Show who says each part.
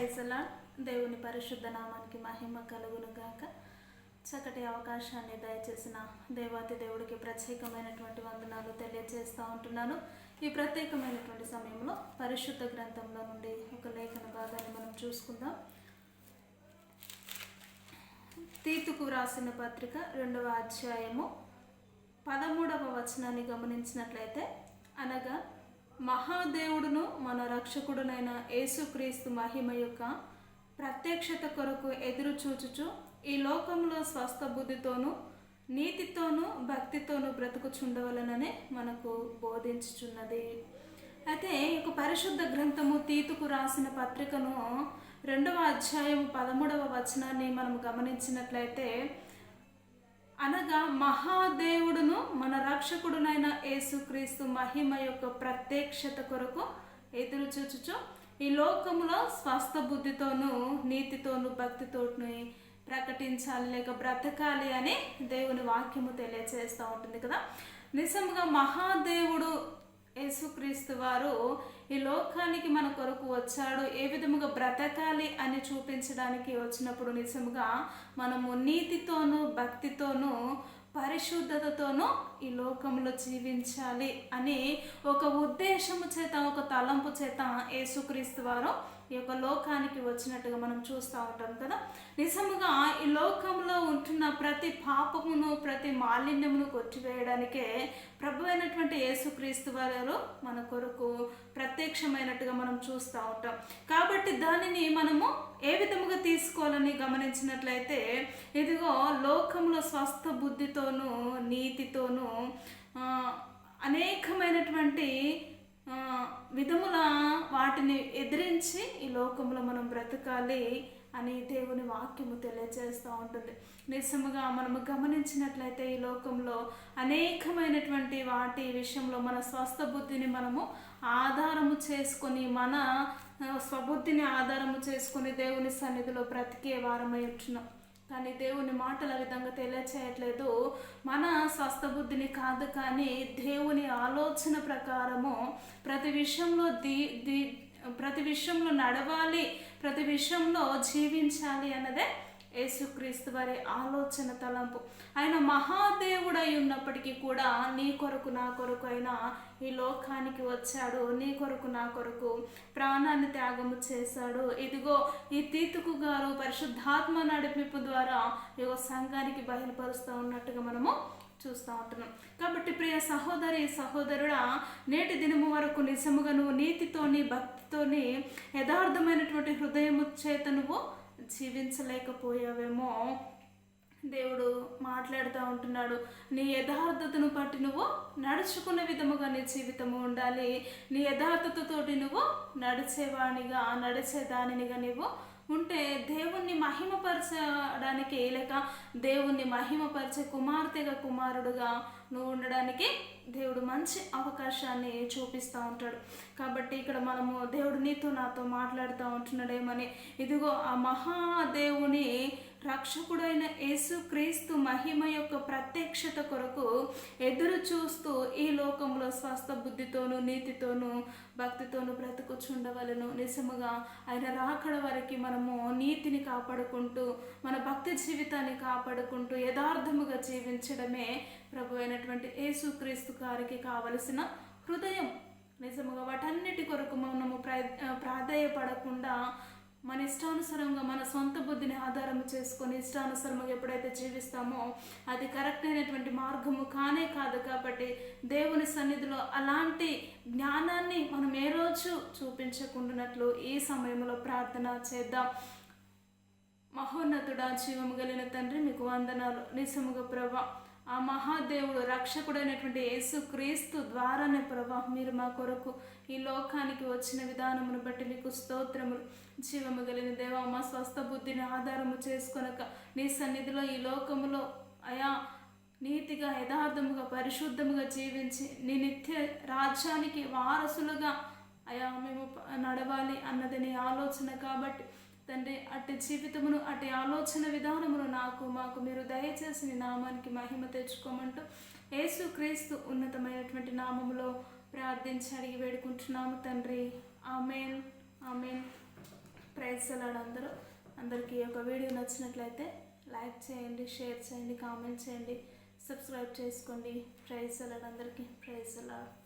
Speaker 1: ప్రైజలా దేవుని పరిశుద్ధ నామానికి మహిమ కలుగును గాక చక్కటి అవకాశాన్ని దయచేసిన దేవాతి దేవుడికి ప్రత్యేకమైనటువంటి వందనాలు తెలియజేస్తూ ఉంటున్నాను. ఈ ప్రత్యేకమైనటువంటి సమయంలో పరిశుద్ధ గ్రంథంలో నుండి ఒక లేఖన భాగాన్ని మనం చూసుకుందాం. తీతుకు వ్రాసిన పత్రిక రెండవ అధ్యాయము పదమూడవ వచనాన్ని గమనించినట్లయితే అనగా మహాదేవుడును మన రక్షకుడునైన యేసుక్రీస్తు మహిమ యొక్క ప్రత్యక్షత కొరకు ఎదురు చూచుచు ఈ లోకంలో స్వస్థ బుద్ధితోనూ నీతితోనూ భక్తితోనూ బ్రతుకుచుండవలననే మనకు బోధించుచున్నది. అయితే ఒక పరిశుద్ధ గ్రంథము తీతుకు రాసిన పత్రికను రెండవ అధ్యాయం పదమూడవ వచనాన్ని మనం గమనించినట్లయితే అనగా మహాదేవుడును మన రక్షకుడునైన యేసుక్రీస్తు మహిమ యొక్క ప్రత్యక్షత కొరకు ఎదురు చూచుచు ఈ లోకంలో స్వస్థ బుద్ధితోనూ నీతితోనూ భక్తితోని ప్రకటించాలి లేక బ్రతకాలి అని దేవుని వాక్యము తెలియజేస్తూ ఉంటుంది కదా. నిజంగా మహాదేవుడు యేసుక్రీస్తు వారు ఈ లోకానికి మన కొరకు వచ్చాడు ఏ విధముగా బ్రతకాలి అని చూపించడానికి వచ్చినప్పుడు నిజముగా మనము నీతితోనూ భక్తితోనూ పరిశుద్ధతతోనూ ఈ లోకంలో జీవించాలి అని ఒక ఉద్దేశము చేత ఒక తలంపు చేత యేసుక్రీస్తు వారు ఈ యొక్క లోకానికి వచ్చినట్టుగా మనం చూస్తూ ఉంటాం కదా. నిజముగా ఈ లోకంలో ఉంటున్న ప్రతి పాపమును ప్రతి మాలిన్యమును కొట్టివేయడానికే ప్రభు అయినటువంటి యేసుక్రీస్తు వారు మన కొరకు ప్రత్యక్షమైనట్టుగా మనం చూస్తూ ఉంటాం. కాబట్టి దానిని మనము ఏ విధముగా తీసుకోవాలని గమనించినట్లయితే ఇదిగో లోకంలో స్వస్థ బుద్ధితోనూ నీతితోనూ అనేకమైనటువంటి విధముల వాటిని ఎదిరించి ఈ లోకంలో మనం బ్రతకాలి అని దేవుని వాక్యము తెలియజేస్తూ ఉంటుంది. నిజముగా మనము గమనించినట్లయితే ఈ లోకంలో అనేకమైనటువంటి వాటి విషయంలో మన స్వస్థ బుద్ధిని మనము ఆధారము చేసుకొని మన స్వబుద్ధిని ఆధారము చేసుకుని దేవుని సన్నిధిలో బ్రతికే వారమై ఉంటున్నాం కానీ దేవుని మాటల విధంగా తెలియచేయట్లేదు. మన స్వస్థ బుద్ధిని కాదు కానీ దేవుని ఆలోచన ప్రకారము ప్రతి విషయంలో దీ దీ ప్రతి విషయంలో నడవాలి ప్రతి విషయంలో జీవించాలి అన్నదే యేసుక్రీస్తు వారి ఆలోచన తలంపు. ఆయన మహాదేవుడై ఉన్నప్పటికీ కూడా నీ కొరకు నా కొరకు అయినా ఈ లోకానికి వచ్చాడు. నీ కొరకు నా కొరకు ప్రాణాన్ని త్యాగము చేశాడు. ఇదిగో ఈ తీతుకు గారు పరిశుద్ధాత్మ నడిపింపు ద్వారా ఈ సంఘానికి బయలుపరుస్తూ ఉన్నట్టుగా మనము చూస్తూ ఉంటున్నాం. కాబట్టి ప్రియ సహోదరి సహోదరుడా నేటి దినము వరకు నిజముగా నువ్వు నీతితోని భక్తితోని యథార్థమైనటువంటి హృదయము చేత నువ్వు జీవించలేకపోయావేమో. దేవుడు మాట్లాడుతూ ఉంటున్నాడు. నీ యథార్థతను బట్టి నువ్వు నడుచుకునే విధముగా నీ జీవితము ఉండాలి. నీ యథార్థతతోటి నువ్వు నడిచేవానిగా నడిచేదానినిగా నువ్వు ఉంటే దేవుణ్ణి మహిమపరచడానికి లేక దేవుణ్ణి మహిమపరిచే కుమార్తెగా కుమారుడుగా నువ్వు ఉండడానికి దేవుడు మంచి అవకాశాన్ని చూపిస్తూ ఉంటాడు. కాబట్టి ఇక్కడ మనము దేవుడు నీతో నాతో మాట్లాడుతూ ఉంటున్నాడేమని ఇదిగో ఆ మహాదేవుని రక్షకుడైన యేసుక్రీస్తు మహిమ యొక్క ప్రత్యక్షత కొరకు ఎదురు చూస్తూ ఈ లోకంలో స్వస్థ బుద్ధితోనూ నీతితోనూ భక్తితోనూ బ్రతుకుచుండవలను. నిజముగా ఆయన రాకడ వరకు మనము నీతిని కాపాడుకుంటూ మన భక్తి జీవితాన్ని కాపాడుకుంటూ యథార్థముగా జీవించడమే ప్రభు అయినటువంటి యేసుక్రీస్తు గారికి కావలసిన హృదయం. నిజముగా వాటన్నిటి కొరకు మనము ప్ర ప్రాధాయపడకుండా మన ఇష్టానుసారంగా మన సొంత బుద్ధిని ఆధారం చేసుకొని ఇష్టానుసారంగా ఎప్పుడైతే జీవిస్తామో అది కరెక్ట్ అయినటువంటి మార్గము కానే కాదు. కాబట్టి దేవుని సన్నిధిలో అలాంటి జ్ఞానాన్ని మనం ఏ రోజు చూపించకుండానట్లు ఈ సమయంలో ప్రార్థన చేద్దాం. మహోన్నతుడా జీవము కలిగిన తండ్రి మీకు వందనాలు. నిజముగా ప్రభా ఆ మహాదేవుడు రక్షకుడైనటువంటి యేసు క్రీస్తు ద్వారానే ప్రభా మీరు మా కొరకు ఈ లోకానికి వచ్చిన విధానమును బట్టి మీకు స్తోత్రములు. జీవము కలిగిన దేవా మా స్వస్థ బుద్ధిని ఆధారము చేసుకొనక నీ సన్నిధిలో ఈ లోకములో అయా నీతిగా యథార్థముగా పరిశుద్ధముగా జీవించి నీ నిత్య రాజ్యానికి వారసులుగా అయా మేము నడవాలి అన్నది నీ ఆలోచన కాబట్టి తండ్రి అట్టి జీవితమును అట్టి ఆలోచన విధానమును నాకు మాకు మీరు దయచేసి నీ నామానికి మహిమ తెచ్చుకోమంటూ యేసు క్రీస్తు ఉన్నతమైనటువంటి నామములో ప్రార్థించి అడిగి వేడుకుంటున్నాము తండ్రి. ఆమెన్. ఆమెన్. ప్రైజ్ అందరూ. అందరికీ ఈ యొక్క వీడియో నచ్చినట్లయితే లైక్ చేయండి షేర్ చేయండి కామెంట్ చేయండి సబ్స్క్రైబ్ చేసుకోండి. ప్రైజ్ అలాడ్ అందరికీ. ప్రైజ్ అలాడ్